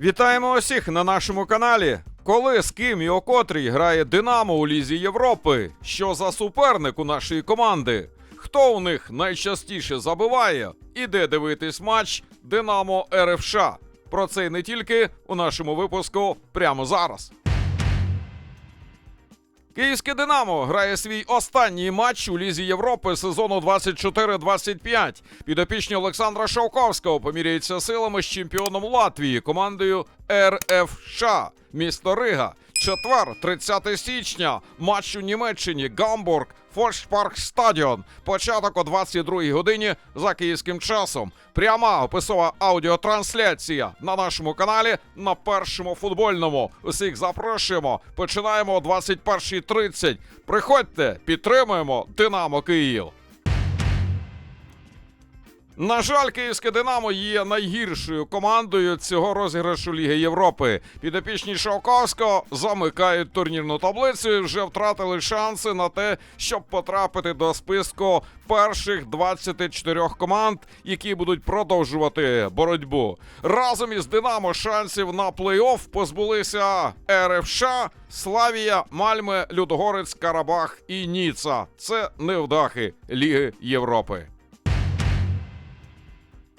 Вітаємо усіх на нашому каналі. Коли, з ким і о котрій грає Динамо у Лізі Європи? Що за суперник у нашої команди? Хто у них найчастіше забиває? І де дивитись матч Динамо РФШ? Про це і не тільки у нашому випуску прямо зараз. Київське Динамо грає свій останній матч у Лізі Європи сезону 24-25. Підопічні Олександра Шовковського поміряються силами з чемпіоном Латвії командою РФШ місто Рига. Четвер, 30 січня. Матч у Німеччині. Гамбург. Фолькспарк Стадіон. Початок о 22 годині за київським часом. Пряма описова аудіотрансляція на нашому каналі на першому футбольному. Усіх запрошуємо. Починаємо о 21.30. Приходьте, підтримуємо Динамо Київ. На жаль, київське Динамо є найгіршою командою цього розіграшу Ліги Європи. Підопічні Шовковського замикають турнірну таблицю і вже втратили шанси на те, щоб потрапити до списку перших 24 команд, які будуть продовжувати боротьбу. Разом із Динамо шансів на плей-офф позбулися РФШ, Славія, Мальме, Людогорець, Карабах і Ніца. Це невдахи Ліги Європи.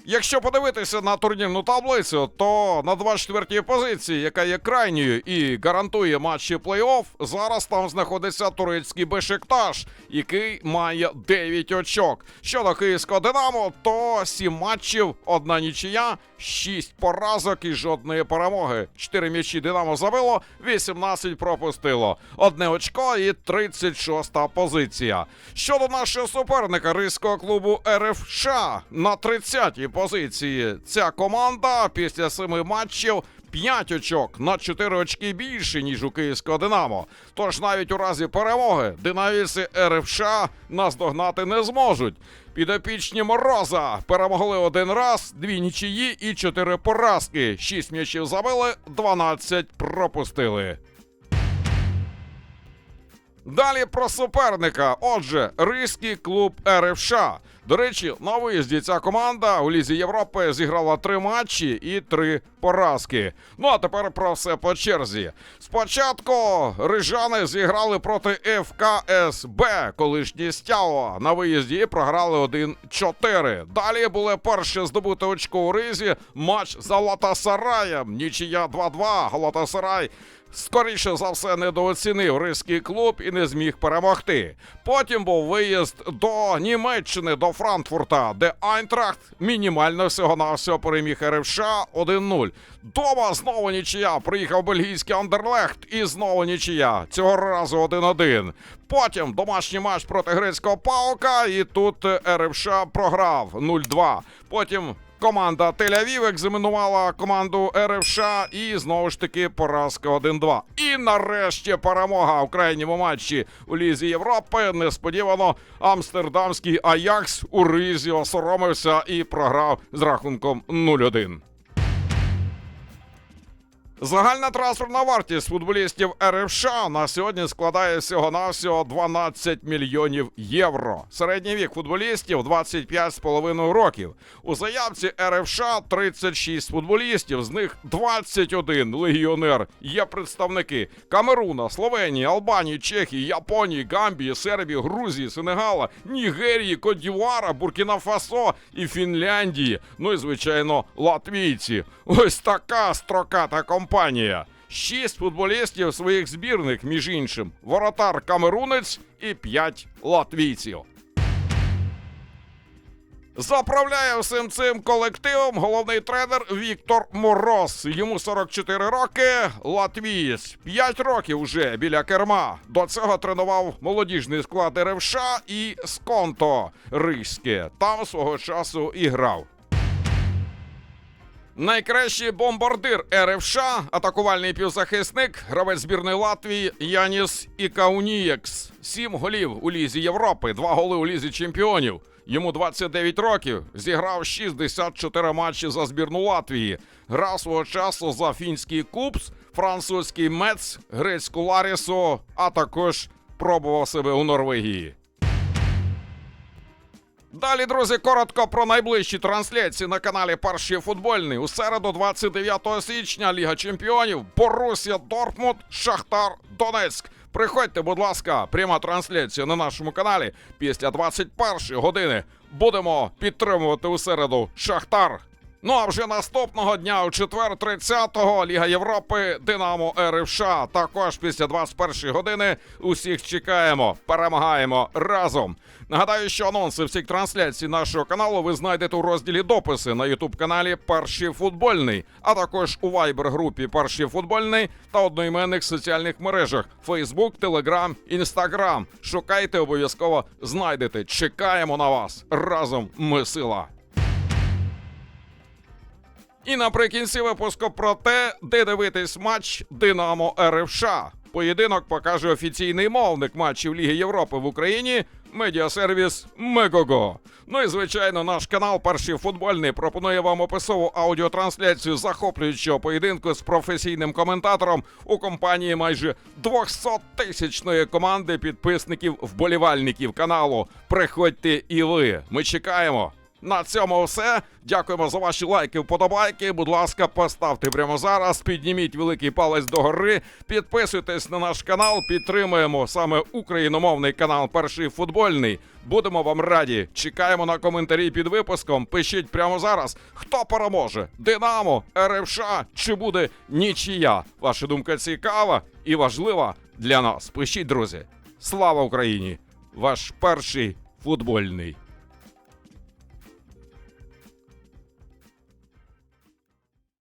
Якщо подивитися на турнірну таблицю, то на 24-й позиції, яка є крайньою і гарантує матчі плей-офф, зараз там знаходиться турецький Бешикташ, який має 9 очок. Щодо київського Динамо, то 7 матчів, одна нічия, 6 поразок і жодної перемоги. 4 м'ячі Динамо забило, 18 пропустило. Одне очко і 36-та позиція. Щодо нашого суперника ризького клубу РФШ на 30-й позиції. Ця команда після семи матчів. 5 очок на 4 очки більше, ніж у київського Динамо. Тож навіть у разі перемоги динамівці РФШ наздогнати не зможуть. Підопічні Мороза перемогли один раз, дві нічиї і чотири поразки. Шість м'ячів забили, 12 пропустили. Далі про суперника. Отже, Ризький клуб РФШ. До речі, на виїзді ця команда у Лізі Європи зіграла три матчі і три поразки. Ну а тепер про все по черзі. Спочатку рижани зіграли проти ФКСБ, колишні Стяо. На виїзді і програли 1-4. Далі були перше здобуте очко у Ризі. Матч з Галатасараєм. Нічия 2-2. Галатасарай скоріше за все недооцінив ризький клуб і не зміг перемогти. Потім був виїзд до Німеччини, до Франкфурта, де Айнтрахт мінімально всього на всього переміг РФШ 1-0. Дома знову нічия. Приїхав бельгійський Андерлехт і знову нічия. Цього разу 1-1. Потім домашній матч проти грецького Паука, і тут РФШ програв 0-2. Потім Команда Тель-Авів екзаменувала команду РФШ і знову ж таки поразка 1-2. І нарешті перемога в крайньому матчі у Лізі Європи. Несподівано амстердамський Аякс у ризі осоромився і програв з рахунком 0-1. Загальна трансферна вартість футболістів РФШ на сьогодні складає всього-навсього 12 мільйонів євро. Середній вік футболістів 25,5 років. У заявці РФШ 36 футболістів, з них 21 легіонер. Є представники Камеруна, Словенії, Албанії, Чехії, Японії, Гамбії, Сербії, Грузії, Сенегала, Нігерії, Кодівара, Буркіна Фасо і Фінляндії. Ну і звичайно, латвійці. Ось така строката компанія. Шість футболістів своїх збірних, між іншим, воротар Камерунець і п'ять латвійців. Заправляє всім цим колективом головний тренер Віктор Мороз. Йому 44 роки. Латвієць 5 років вже біля керма. До цього тренував молодіжний склад РФШ і Сконто Ризьке. Там свого часу і грав. Найкращий бомбардир РФШ, атакувальний півзахисник, гравець збірної Латвії Яніс Ікаунієкс. Сім голів у Лізі Європи, два голи у Лізі Чемпіонів. Йому 29 років. Зіграв 64 матчі за збірну Латвії. Грав свого часу за фінський Купс, французький Мец, грецьку Ларісу, а також пробував себе у Норвегії. Далі, друзі, коротко про найближчі трансляції на каналі Перший футбольний. У середу, 29 січня, Ліга Чемпіонів, Борусія Дортмунд, Шахтар Донецьк. Приходьте, будь ласка, пряма трансляція на нашому каналі після 21 години. Будемо підтримувати у середу Шахтар. Ну а вже наступного дня, у четвер, 30-го, Ліга Європи, Динамо РФШ. Також після 21 години усіх чекаємо, перемагаємо разом. Нагадаю, що анонси всіх трансляцій нашого каналу ви знайдете у розділі дописи на Ютуб каналі Перший футбольний, а також у Viber групі Перший футбольний та одноіменних соціальних мережах Facebook, Telegram, Instagram. Шукайте обов'язково знайдете. Чекаємо на вас. Разом ми сила. І наприкінці випуску про те, де дивитись матч Динамо РФШ. Поєдинок покаже офіційний мовник матчів Ліги Європи в Україні. Медіасервіс Мегого. Ну і звичайно, наш канал Перший футбольний пропонує вам описову аудіотрансляцію захоплюючого поєдинку з професійним коментатором у компанії майже 200-тисячної команди підписників вболівальників каналу. Приходьте і ви. Ми чекаємо. На цьому все. Дякуємо за ваші лайки, вподобайки. Будь ласка, поставте прямо зараз. Підніміть великий палець догори. Підписуйтесь на наш канал. Підтримуємо саме україномовний канал Перший футбольний. Будемо вам раді. Чекаємо на коментарі під випуском. Пишіть прямо зараз, хто переможе: Динамо, РФШ чи буде нічия. Ваша думка цікава і важлива для нас. Пишіть, друзі. Слава Україні! Ваш перший футбольний.